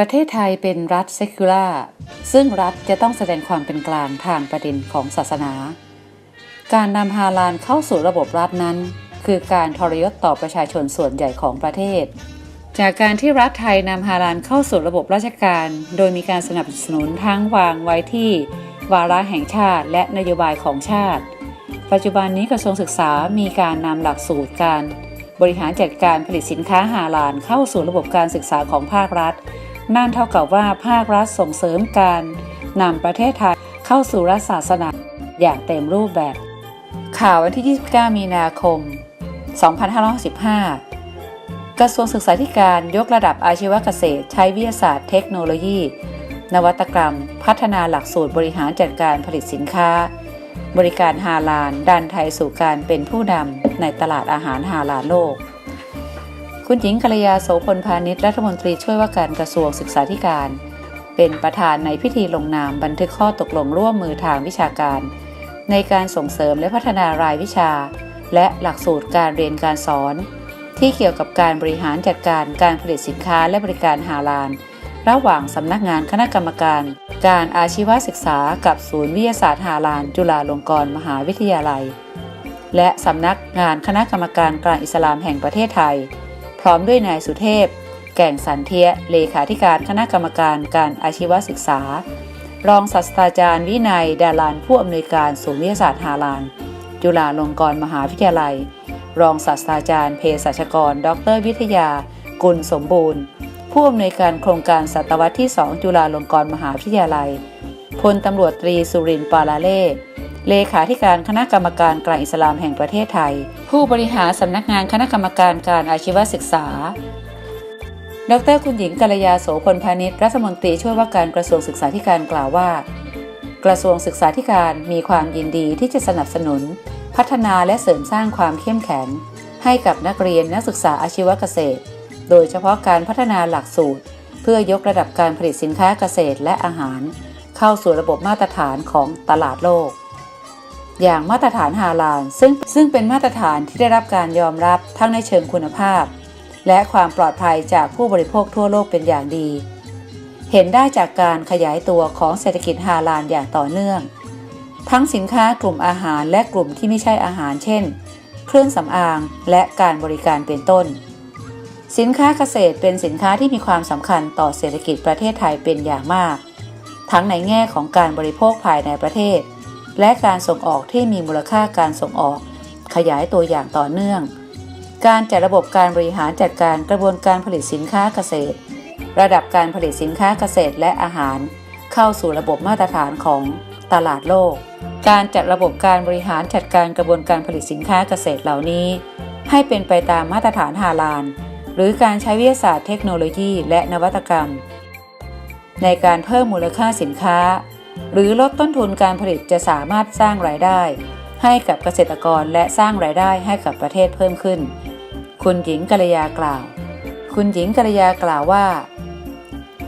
ประเทศไทยเป็นรัฐเซคูล่าซึ่งรัฐจะต้องแสดงความเป็นกลางทางประเด็นของศาสนา การนำฮาลาลเข้าสู่ระบบรัฐนั้น คือการทรยศต่อประชาชนส่วนใหญ่ของประเทศ จากการที่รัฐไทยนำฮาลาลเข้าสู่ระบบราชการ โดยมีการสนับสนุนทั้งวางไว้ที่ วาระแห่งชาติและนโยบายของชาติ ปัจจุบันนี้กระทรวงศึกษามีการนำหลักสูตรการ บริหารจัดการผลิตสินค้าฮาลาลเข้าสู่ระบบการศึกษาของภาครัฐ นั่นเท่ากับว่าภาครัฐส่งเสริมการนำประเทศไทยเข้าสู่รัฐศาสนาอย่างเต็มรูปแบบ ข่าววันที่ 29 มีนาคม 2565 กระทรวงศึกษาธิการยกระดับอาชีวเกษตร ใช้วิทยาศาสตร์เทคโนโลยี นวัตกรรม พัฒนาหลักสูตรบริหารจัดการผลิตสินค้า บริการฮาลาลดันไทยสู่การเป็นผู้นำในตลาดอาหารฮาลาลโลก คุณหญิงกัลยาโสพลพาณิชย์รัฐมนตรีช่วยว่าการกระทรวงศึกษาธิการ เป็นประธานในพิธีลงนามบันทึกข้อตกลงร่วมมือทางวิชาการ ในการส่งเสริมและพัฒนารายวิชา และหลักสูตรการเรียนการสอน ที่เกี่ยวกับการบริหารจัดการการผลิตสินค้าและบริการฮาลาลระหว่างสำนักงานคณะกรรมการ การอาชีวศึกษากับศูนย์วิทยาศาสตร์ฮาลาลจุฬาลงกรณ์มหาวิทยาลัย และสำนักงานคณะกรรมการกลางอิสลามแห่งประเทศไทย พร้อมด้วยนายสุเทพ แก่งสันเทีย เลขาธิการคณะกรรมการการอาชีวศึกษา รองศาสตราจารย์วินัย ดาลานผู้อำนวยการศูนย์วิทยาศาสตร์ฮาลาลจุฬาลงกรณ์มหาวิทยาลัย รองศาสตราจารย์เภสัชกร ดร วิทยา กุลสมบูรณ์ ผู้อำนวยการโครงการศตวรรษที่ 2 จุฬาลงกรณ์มหาวิทยาลัยพลตำรวจตรีสุรินทร์ปาลาเล่ เลขาธิการคณะกรรมการกลางอิสลามแห่งประเทศไทย ผู้บริหารสำนักงานคณะกรรมการการอาชีวศึกษา ดรคุณหญิงกัลยาโสพลพาณิชย์รัฐมนตรีช่วยว่าการกระทรวงศึกษาธิการกล่าวว่า กระทรวงศึกษาธิการมีความยินดีที่จะสนับสนุน พัฒนาและเสริมสร้างความเข้มแข็ง ให้กับนักเรียนนักศึกษาอาชีวเกษตร โดยเฉพาะการพัฒนาหลักสูตร เพื่อยกระดับการผลิตสินค้าเกษตรและอาหาร เข้าสู่ระบบมาตรฐานของตลาดโลก อย่างมาตรฐานฮาลาลซึ่งซึ่งเป็นมาตรฐานที่ได้รับการยอมรับทั้งในเชิงคุณภาพ และความปลอดภัยจากผู้บริโภคทั่วโลกเป็นอย่างดี เห็นได้จากการขยายตัวของเศรษฐกิจฮาลาลอย่างต่อเนื่อง ทั้งสินค้ากลุ่มอาหารและกลุ่มที่ไม่ใช่อาหาร เช่น เครื่องสำอางและการบริการเป็นต้น สินค้าเกษตรเป็นสินค้าที่มีความสำคัญต่อเศรษฐกิจประเทศไทยเป็นอย่างมาก ทั้งในแง่ของการบริโภคภายในประเทศ และการส่งออกที่มีมูลค่าการส่งออก ขยายตัวอย่างต่อเนื่อง การจัดระบบการบริหารจัดการกระบวนการผลิตสินค้าเกษตร ระดับการผลิตสินค้าเกษตรและอาหาร เข้าสู่ระบบมาตรฐานของตลาดโลก การจัดระบบการบริหารจัดการกระบวนการผลิตสินค้าเกษตรเหล่านี้ ให้เป็นไปตามมาตรฐานฮาลาลหรือการใช้วิทยาศาสตร์เทคโนโลยีและนวัตกรรม ในการเพิ่มมูลค่าสินค้า หรือลดต้นทุนการผลิตจะสามารถสร้างรายได้ ให้กับเกษตรกรและสร้างรายได้ให้กับประเทศเพิ่มขึ้น คุณหญิงกัลยากล่าว คุณหญิงกัลยากล่าวว่า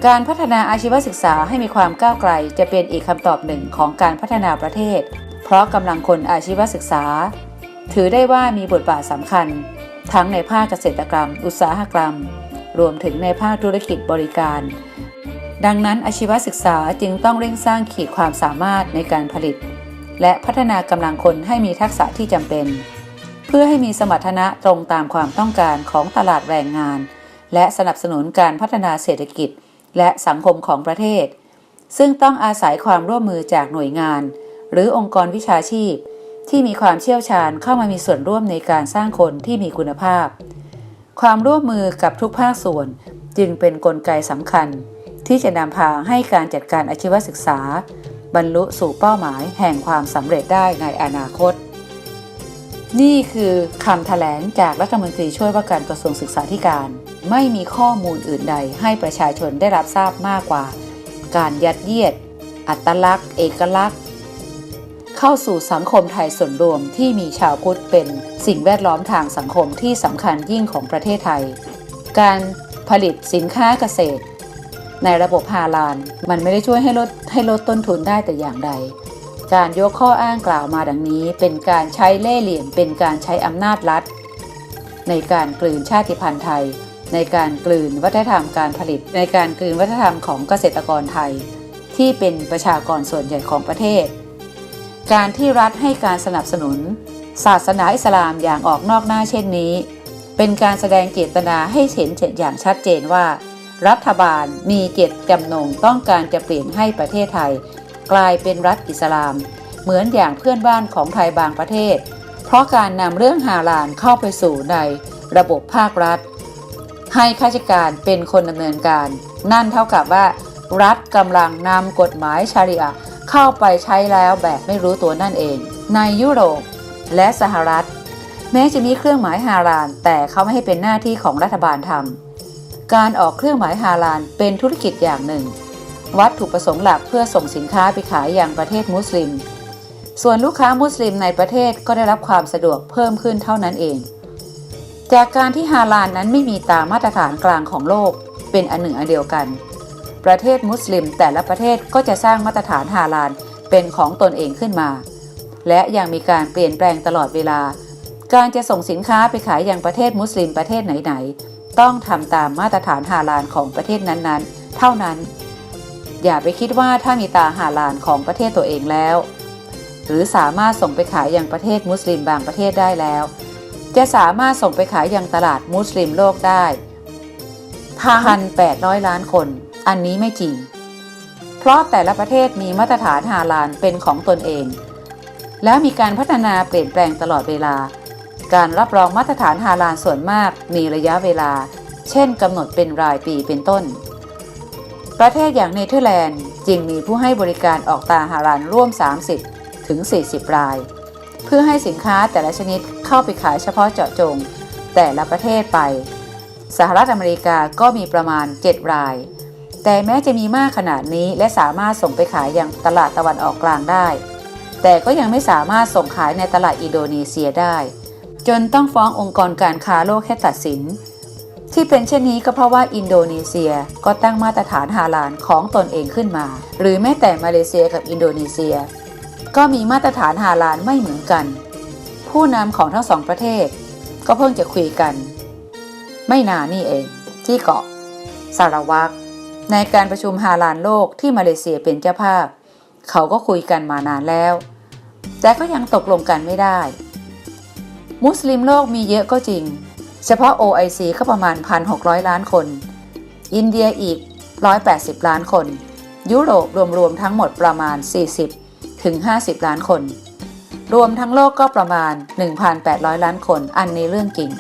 การพัฒนาอาชีวศึกษาให้มีความก้าวไกลจะเป็นอีกคำตอบหนึ่งของการพัฒนาประเทศ เพราะกำลังคนอาชีวศึกษา ถือได้ว่ามีบทบาทสำคัญ ทั้งในภาคเกษตรกรรม อุตสาหกรรม รวมถึงในภาคธุรกิจบริการ ดังนั้นอาชีวศึกษาจึงต้องเร่งสร้างขีดความสามารถในการผลิต และพัฒนากำลังคนให้มีทักษะที่จำเป็น เพื่อให้มีสมรรถนะตรงตามความต้องการของตลาดแรงงาน และสนับสนุนการพัฒนาเศรษฐกิจ และสังคมของประเทศ ซึ่งต้องอาศัยความร่วมมือจากหน่วยงาน หรือองค์กรวิชาชีพ ที่มีความเชี่ยวชาญเข้ามามีส่วนร่วมในการสร้างคนที่มีคุณภาพ ความร่วมมือกับทุกภาคส่วนจึงเป็นนกลไกสำคัญ ที่จะนำพาให้การจัดการอาชีวศึกษา บรรลุสู่เป้าหมายแห่งความสำเร็จได้ในอนาคต นี่คือคำแถลงจากรัฐมนตรีช่วยว่าการกระทรวงศึกษาธิการ ไม่มีข้อมูลอื่นใดให้ประชาชนได้รับทราบมากกว่า การยัดเยียด อัตลักษณ์ เอกลักษณ์ เข้าสู่สังคมไทยส่วนรวมที่มีชาวพุทธเป็นสิ่งแวดล้อมทางสังคมที่สำคัญยิ่งของประเทศไทย การผลิตสินค้าเกษตร ในระบบฮาลาลมันไม่ได้ช่วยให้ลดให้ลดต้นทุนได้แต่อย่างใด การยกข้ออ้างกล่าวมาดังนี้ เป็นการใช้เล่ห์เหลี่ยม เป็นการใช้อำนาจรัฐ ในการกลืนชาติพันธุ์ไทย ในการกลืนวัฒนธรรมการผลิต ในการกลืนวัฒนธรรมของเกษตรกรไทย ที่เป็นประชากรส่วนใหญ่ของประเทศ การที่รัฐให้การสนับสนุน ศาสนาอิสลามอย่างออกนอกหน้าเช่นนี้ เป็นการแสดงเจตนาให้เห็นอย่างชัดเจนว่า รัฐบาลมีเจตจำนงต้องการจะเปลี่ยนให้ประเทศไทย กลายเป็นรัฐอิสลาม เหมือนอย่างเพื่อนบ้านของไทยบางประเทศ เพราะการนำเรื่องฮาลาลเข้าไปสู่ในระบบภาครัฐ ให้ข้าราชการเป็นคนดำเนินการ นั่นเท่ากับว่า รัฐกำลังนำกฎหมายชาริอะห์เข้าไปใช้แล้วแบบไม่รู้ตัวนั่นเอง ในยุโรปและสหรัฐ แม้จะมีเครื่องหมายฮาลาลแต่เขาไม่ให้เป็นหน้าที่ของรัฐบาลทำ การออกเครื่องหมายฮาลาลเป็นธุรกิจอย่างหนึ่ง วัตถุประสงค์หลักเพื่อส่งสินค้าไปขายอย่างประเทศมุสลิม ส่วนลูกค้ามุสลิมในประเทศก็ได้รับความสะดวกเพิ่มขึ้นเท่านั้นเอง จากการที่ฮาลาลนั้นไม่มีตามมาตรฐานกลางของโลก เป็นอันหนึ่งอันเดียวกัน ประเทศมุสลิมแต่ละประเทศก็จะสร้างมาตรฐานฮาลาลเป็นของตนเองขึ้นมา และยังมีการเปลี่ยนแปลงตลอดเวลา การจะส่งสินค้าไปขายยังประเทศมุสลิมประเทศไหนๆ ต้องทำตามมาตรฐานฮาลาลของประเทศนั้นๆ เท่านั้น อย่าไปคิดว่าถ้ามีตาฮาลาลของประเทศตัวเองแล้ว หรือสามารถส่งไปขายยังประเทศมุสลิมบางประเทศได้แล้ว จะสามารถส่งไปขายยังตลาดมุสลิมโลกได้พันแปดร้อยล้านคน อันนี้ไม่จริง เพราะแต่ละประเทศมีมาตรฐานฮาลาลเป็นของตนเอง แล้วมีการพัฒนาเปลี่ยนแปลงตลอดเวลา การรับรองมาตรฐานฮาลาลส่วนมากมีระยะเวลา เช่นกำหนดเป็นรายปีเป็นต้น ประเทศอย่างเนเธอร์แลนด์จึงมีผู้ให้บริการออกตาฮาลาลร่วม 30 ถึง 40 ราย เพื่อให้สินค้าแต่ละชนิดเข้าไปขายเฉพาะเจาะจง แต่ละประเทศไป สหรัฐอเมริกาก็มีประมาณ 7 ราย แต่แม้จะมีมากขนาดนี้และสามารถส่งไปขายยังตลาดตะวันออกกลางได้ แต่ก็ยังไม่สามารถส่งขายในตลาดอินโดนีเซียได้ จนต้องฟ้ององค์กรการค้าโลกให้ตัดสิน ที่เป็นเช่นนี้ก็เพราะว่าอินโดนีเซียก็ตั้งมาตรฐานฮาลาลของตนเองขึ้นมา หรือแม้แต่มาเลเซียกับอินโดนีเซีย ก็มีมาตรฐานฮาลาลไม่เหมือนกัน ผู้นำของทั้งสองประเทศ ก็เพิ่งจะคุยกัน ไม่นานนี่เอง ที่เกาะสารวักในการประชุมฮาลาลโลกที่มาเลเซียเป็นเจ้าภาพ เขาก็คุยกันมานานแล้ว แต่ก็ยังตกลงกันไม่ได้ มุสลิมโลกมีเยอะก็จริง เฉพาะ OIC ก็ประมาณ 1,600 ล้านคน อินเดียอีก 180 ล้านคน ยุโรปรวมๆทั้งหมดประมาณ 40 ถึง 50 ล้านคน รวมทั้งโลกก็ประมาณ 1,800 ล้านคน อันในเรื่องจริง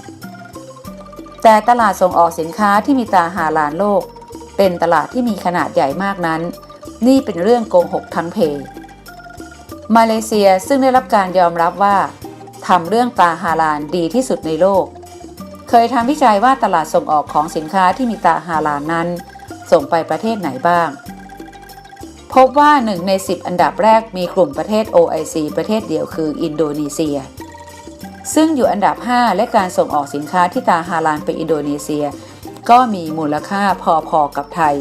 แต่ตลาดส่งออกสินค้าที่มีตาหาลานโลก เป็นตลาดที่มีขนาดใหญ่มากนั้น นี่เป็นเรื่องโกหกทั้งเพ มาเลเซียซึ่งได้รับการยอมรับว่า ทำเรื่องตาฮาลาลดีที่สุดในโลก เคยทำวิจัยว่าตลาดส่งออกของสินค้าที่มีตาฮาลาลนั้น ส่งไปประเทศไหนบ้าง พบว่าหนึ่งใน 10 อันดับแรกมีกลุ่มประเทศ OIC ประเทศเดียวคืออินโดนีเซีย ซึ่งอยู่อันดับ 5 และการส่งออกสินค้าที่ตาฮาลาลไปอินโดนีเซีย ก็มีมูลค่าพอๆกับไทย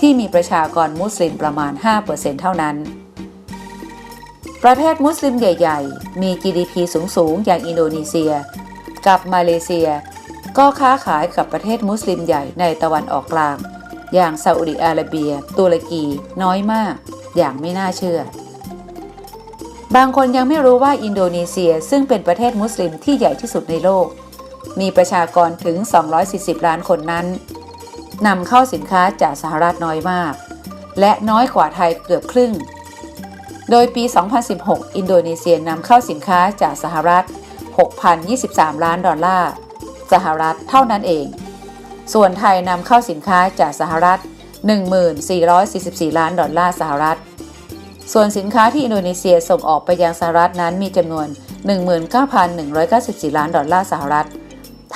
ที่มีประชากรมุสลิมประมาณ 5%เท่านั้น ประเทศมุสลิมใหญ่ ๆ มี GDP สูง ๆ อย่างอินโดนีเซีย กับมาเลเซีย ก็ค้าขายกับประเทศมุสลิมใหญ่ในตะวันออกกลาง อย่างซาอุดิอาระเบีย ตุรกี น้อยมาก อย่างไม่น่าเชื่อ บางคนยังไม่รู้ว่าอินโดนีเซียซึ่งเป็นประเทศมุสลิมที่ใหญ่ที่สุดในโลก มีประชากรถึง 240 ล้านคนนั้นนำเข้าสินค้าจากสหรัฐน้อยมาก และน้อยกว่าไทยเกือบครึ่ง โดยปี 2016 อินโดนีเซียนำเข้าสินค้าจากสหรัฐ 6,023 ล้านดอลลาร์ สหรัฐเท่านั้นเอง ส่วนไทยนำเข้าสินค้าจากสหรัฐ 1444 ล้านดอลลาร์สหรัฐ ส่วนสินค้าที่อินโดนีเซียส่งออกไปยังสหรัฐนั้นมีจำนวน 19,194 ล้านดอลลาร์สหรัฐ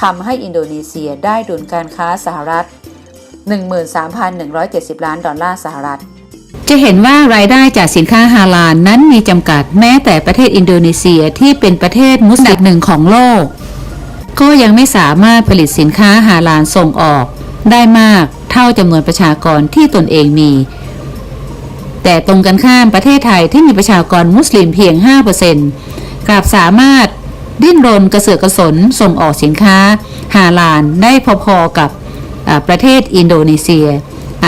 ทำให้อินโดนีเซียได้ดุลการค้าสหรัฐ 13,170 ล้านดอลลาร์สหรัฐ จะเห็นว่ารายได้จากสินค้าฮาลาลนั้นมีจำกัดแม้แต่ประเทศอินโดนีเซียที่เป็นประเทศมุสลิมหนึ่งของโลก ก็ยังไม่สามารถผลิตสินค้าฮาลาลส่งออก ได้มากเท่าจำนวนประชากรที่ตนเองมี แต่ตรงกันข้ามประเทศไทยที่มีประชากรมุสลิมเพียง 5%กลับสามารถดิ้นรนกระเสือกกระสนส่งออกสินค้าฮาลาลได้พอๆกับประเทศอินโดนีเซีย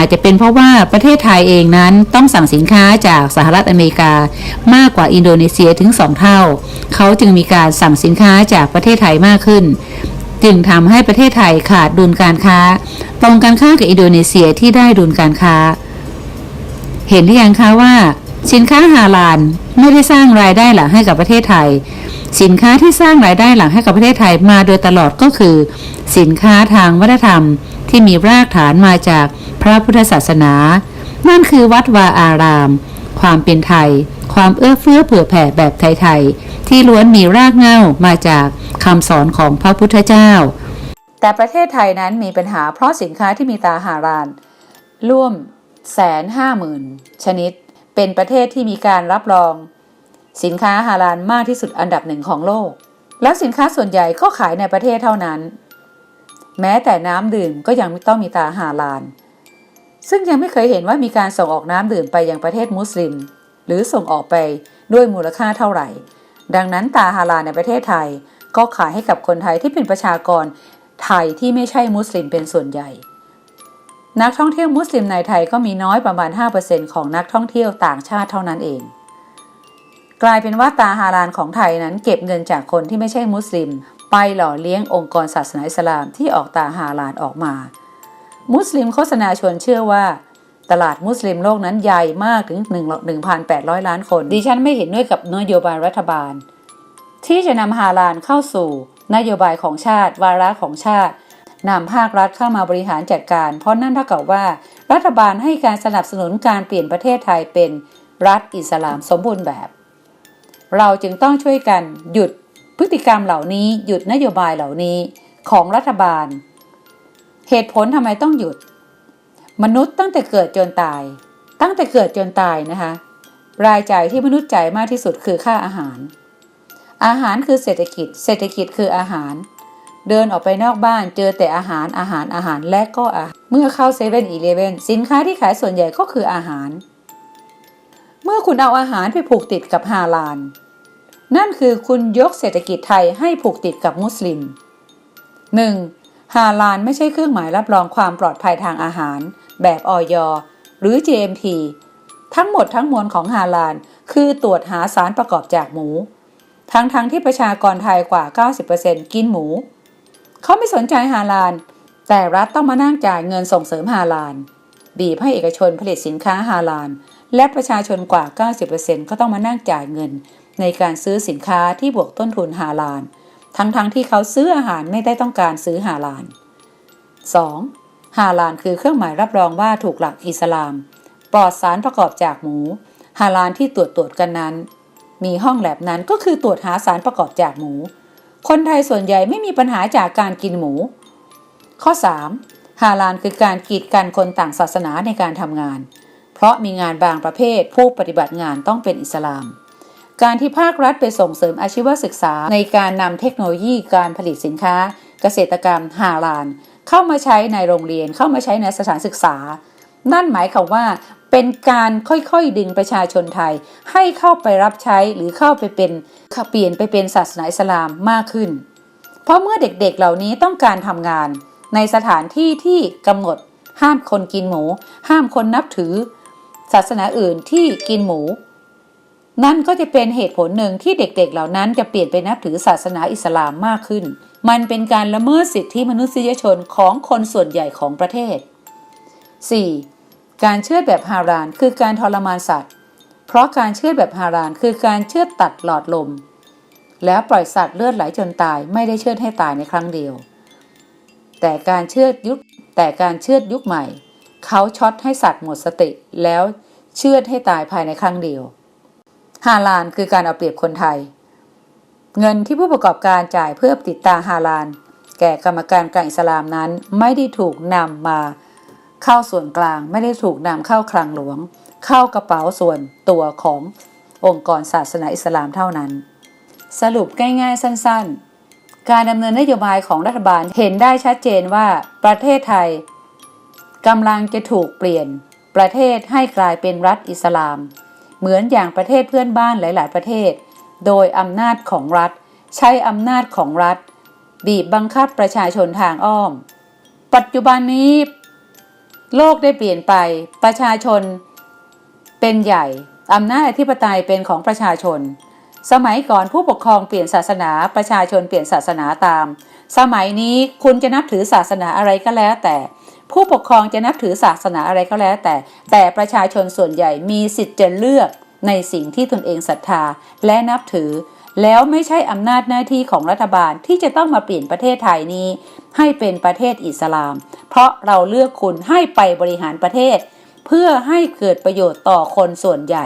อาจจะเป็นเพราะว่าประเทศไทยเองนั้นต้องสั่งสินค้าจากสหรัฐอเมริกามากกว่าอินโดนีเซียถึง 2 เท่า เขาจึงมีการสั่งสินค้าจากประเทศไทยมากขึ้น จึงทำให้ประเทศไทยขาดดุลการค้า ตรงกันข้ามกับอินโดนีเซียที่ได้ดุลการค้า เห็นหรือยังคะว่า สินค้าฮาลาลไม่ได้สร้างรายได้หลักให้กับประเทศไทยสินค้าที่สร้างรายได้หลักให้กับประเทศไทยมาโดยตลอดก็คือ สินค้าทางวัฒนธรรมที่มีรากฐานมาจาก พระพุทธศาสนา นั่นคือวัดวาอาราม ความเป็นไทย ความเอื้อเฟื้อเผื่อแผ่แบบไทยๆ ที่ล้วนมีรากเหง้ามาจากคำสอนของพระพุทธเจ้า แต่ประเทศไทยนั้นมีปัญหาเพราะสินค้าที่มีตาหารานร่วมแสนห้าหมื่นชนิด เป็นประเทศที่มีการรับรอง สินค้าฮาลาลมากที่สุดอันดับหนึ่งของโลก แล้วสินค้าส่วนใหญ่ก็ขายในประเทศเท่านั้น แม้แต่น้ำดื่มก็ยังไม่ต้องมีตาฮาลาล ซึ่งยังไม่เคยเห็นว่ามีการส่งออกน้ำดื่มไปยังประเทศมุสลิม หรือส่งออกไปด้วยมูลค่าเท่าไหร่ ดังนั้นตาฮาลาในประเทศไทย ก็ขายให้กับคนไทยที่เป็นประชากรไทยที่ไม่ใช่มุสลิมเป็นส่วนใหญ่ นักท่องเที่ยวมุสลิมในไทยก็มีน้อยประมาณ 5%ของนักท่องเที่ยวต่างชาติเท่านั้นเอง กลายเป็นว่าตาฮาลานของไทยนั้นเก็บเงินจากคนที่ไม่ใช่มุสลิม ไปหล่อเลี้ยงองค์กรศาสนาอิสลามที่ออกตาฮาลานออกมา มุสลิมโฆษณาชวนเชื่อว่า ตลาดมุสลิมโลกนั้นใหญ่มากถึง 1,800 ล้านคน ดิฉันไม่เห็นด้วยกับนโยบายรัฐบาล ที่จะนำฮาลานเข้าสู่ นโยบายของชาติ วาระของชาตินำภาครัฐเข้ามาบริหารจัดการ เพราะนั่นเท่ากับว่า รัฐบาลให้การสนับสนุนการเปลี่ยนประเทศไทยเป็นรัฐอิสลามสมบูรณ์แบบ เราจึงต้องช่วยกันหยุดพฤติกรรมเหล่านี้หยุดนโยบายเหล่านี้ของรัฐบาล เหตุผลทำไมต้องหยุด มนุษย์ตั้งแต่เกิดจนตาย ตั้งแต่เกิดจนตายนะคะ รายจ่ายที่มนุษย์จ่ายมากที่สุดคือค่าอาหาร อาหารคือเศรษฐกิจ เศรษฐกิจคืออาหาร เดินออกไปนอกบ้านเจอแต่อาหารอาหารอาหารและก็อาหารเมื่อเข้าเซเว่นอีเลเวนสินค้าที่ขายส่วนใหญ่ก็คืออาหาร เมื่อคุณเอาอาหารไปผูกติดกับฮาลาลนั่นคือคุณยกเศรษฐกิจไทยให้ผูกติดกับมุสลิม 1. ฮาลาลไม่ใช่เครื่องหมายรับรองความปลอดภัยทางอาหาร แบบออยหรือ GMP ทั้งหมดทั้งมวลของฮาลาลคือตรวจหาสารประกอบจากหมู ทั้งๆทที่ประชากรไทยกว่า 90%กินหมู เขาไม่สนใจฮาลาลแต่รัฐต้องมานั่งจ่ายเงินส่งเสริมฮาลาลบีบให้เอกชนผลิตสินค้าฮาลาลและประชาชนกว่า 90%ก็ต้องมานั่งจ่ายเงิน ในการซื้อสินค้าที่บวกต้นทุนฮาลาล ทั้งๆทที่เขาซื้ออาหารไม่ได้ต้องการซื้อฮาลาล 2. ฮาลาลคือเครื่องหมายรับรองว่าถูกหลักอิสลาม ปลอดสารประกอบจากหมูฮาลาลที่ตรวจตรวจกันนั้น มีห้องแลบนั้นก็คือตรวจหาสารประกอบจากหมู คนไทยส่วนใหญ่ไม่มีปัญหาจากการกินหมู ข้อ 3. ฮาลาลคือการกีดกันคนต่างศาสนาในการทำงาน เพราะมีงานบางประเภทผู้ปฏิบัติงานต้องเป็นอิสลาม การที่ภาครัฐไปส่งเสริมอาชีวศึกษา ในการนำเทคโนโลยีการผลิตสินค้า เกษตรกรรมฮาลาลเข้ามาใช้ในโรงเรียนเข้ามาใช้ในสถานศึกษา นั่นหมายความว่าเป็นการค่อยๆดึงประชาชนไทย ให้เข้าไปรับใช้หรือเข้าไปเป็นเปลี่ยนไปเป็นศาสนาอิสลามมากขึ้น เพราะเมื่อเด็กๆเหล่านี้ต้องการทำงาน ในสถานที่ที่กำหนดห้ามคนกินหมู ห้ามคนนับถือ ศาสนาอื่นที่กินหมู นั่นก็จะเป็นเหตุผลหนึ่งที่เด็กๆ เหล่านั้นจะเปลี่ยนไปนับถือศาสนาอิสลามมากขึ้น มันเป็นการละเมิดสิทธิมนุษยชนของคนส่วนใหญ่ของประเทศ 4. การเชื่อแบบฮารานคือการทรมานสัตว์ เพราะการเชื่อแบบฮารานคือการเชื่อตัดหลอดลม แล้วปล่อยสัตว์เลือดไหลจนตายไม่ได้เชื่อให้ตายในครั้งเดียว แต่การเชื่อยุคแต่การเชื่อยุคใหม่ เขาช็อตให้สัตว์หมดสติแล้วเชื่อให้ตายภายในครั้งเดียว ฮาลานคือการเอาเปรียบคนไทย เงินที่ผู้ประกอบการจ่ายเพื่อติดตาฮาลาน แก่กรรมการกลางอิสลามนั้นไม่ได้ถูกนำมาเข้าส่วนกลางไม่ได้ถูกนำเข้าคลังหลวง เข้ากระเป๋าส่วนตัวขององค์กรศาสนาอิสลามเท่านั้น สรุปง่ายๆสั้นๆ การดำเนินนโยบายของรัฐบาลเห็นได้ชัดเจนว่าประเทศไทยกำลังจะถูกเปลี่ยนประเทศให้กลายเป็นรัฐอิสลาม เหมือนอย่างประเทศเพื่อนบ้านหลาย ๆ ประเทศ โดยอำนาจของรัฐ ใช้อำนาจของรัฐ บีบบังคับประชาชนทางอ้อม ปัจจุบันนี้ โลกได้เปลี่ยนไปประชาชน เป็นใหญ่อำนาจอธิปไตยเป็นของประชาชน สมัยก่อนผู้ปกครองเปลี่ยนศาสนาประชาชนเปลี่ยนศาสนาตาม สมัยนี้คุณจะนับถือศาสนาอะไรก็แล้วแต่ ผู้ปกครองจะนับถือศาสนาอะไรก็แล้วแต่ แต่ประชาชนส่วนใหญ่มีสิทธิ์จะเลือกในสิ่งที่ตนเองศรัทธาและนับถือ แล้วไม่ใช่อำนาจหน้าที่ของรัฐบาลที่จะต้องมาเปลี่ยนประเทศไทยนี้ ให้เป็นประเทศอิสลาม เพราะเราเลือกคุณให้ไปบริหารประเทศ เพื่อให้เกิดประโยชน์ต่อคนส่วนใหญ่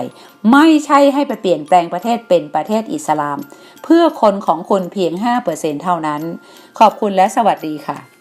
ไม่ใช่ให้ไปเปลี่ยนแปลงประเทศเป็นประเทศอิสลาม เพื่อคนของคุณเพียง 5%เท่านั้น ขอบคุณและสวัสดีค่ะ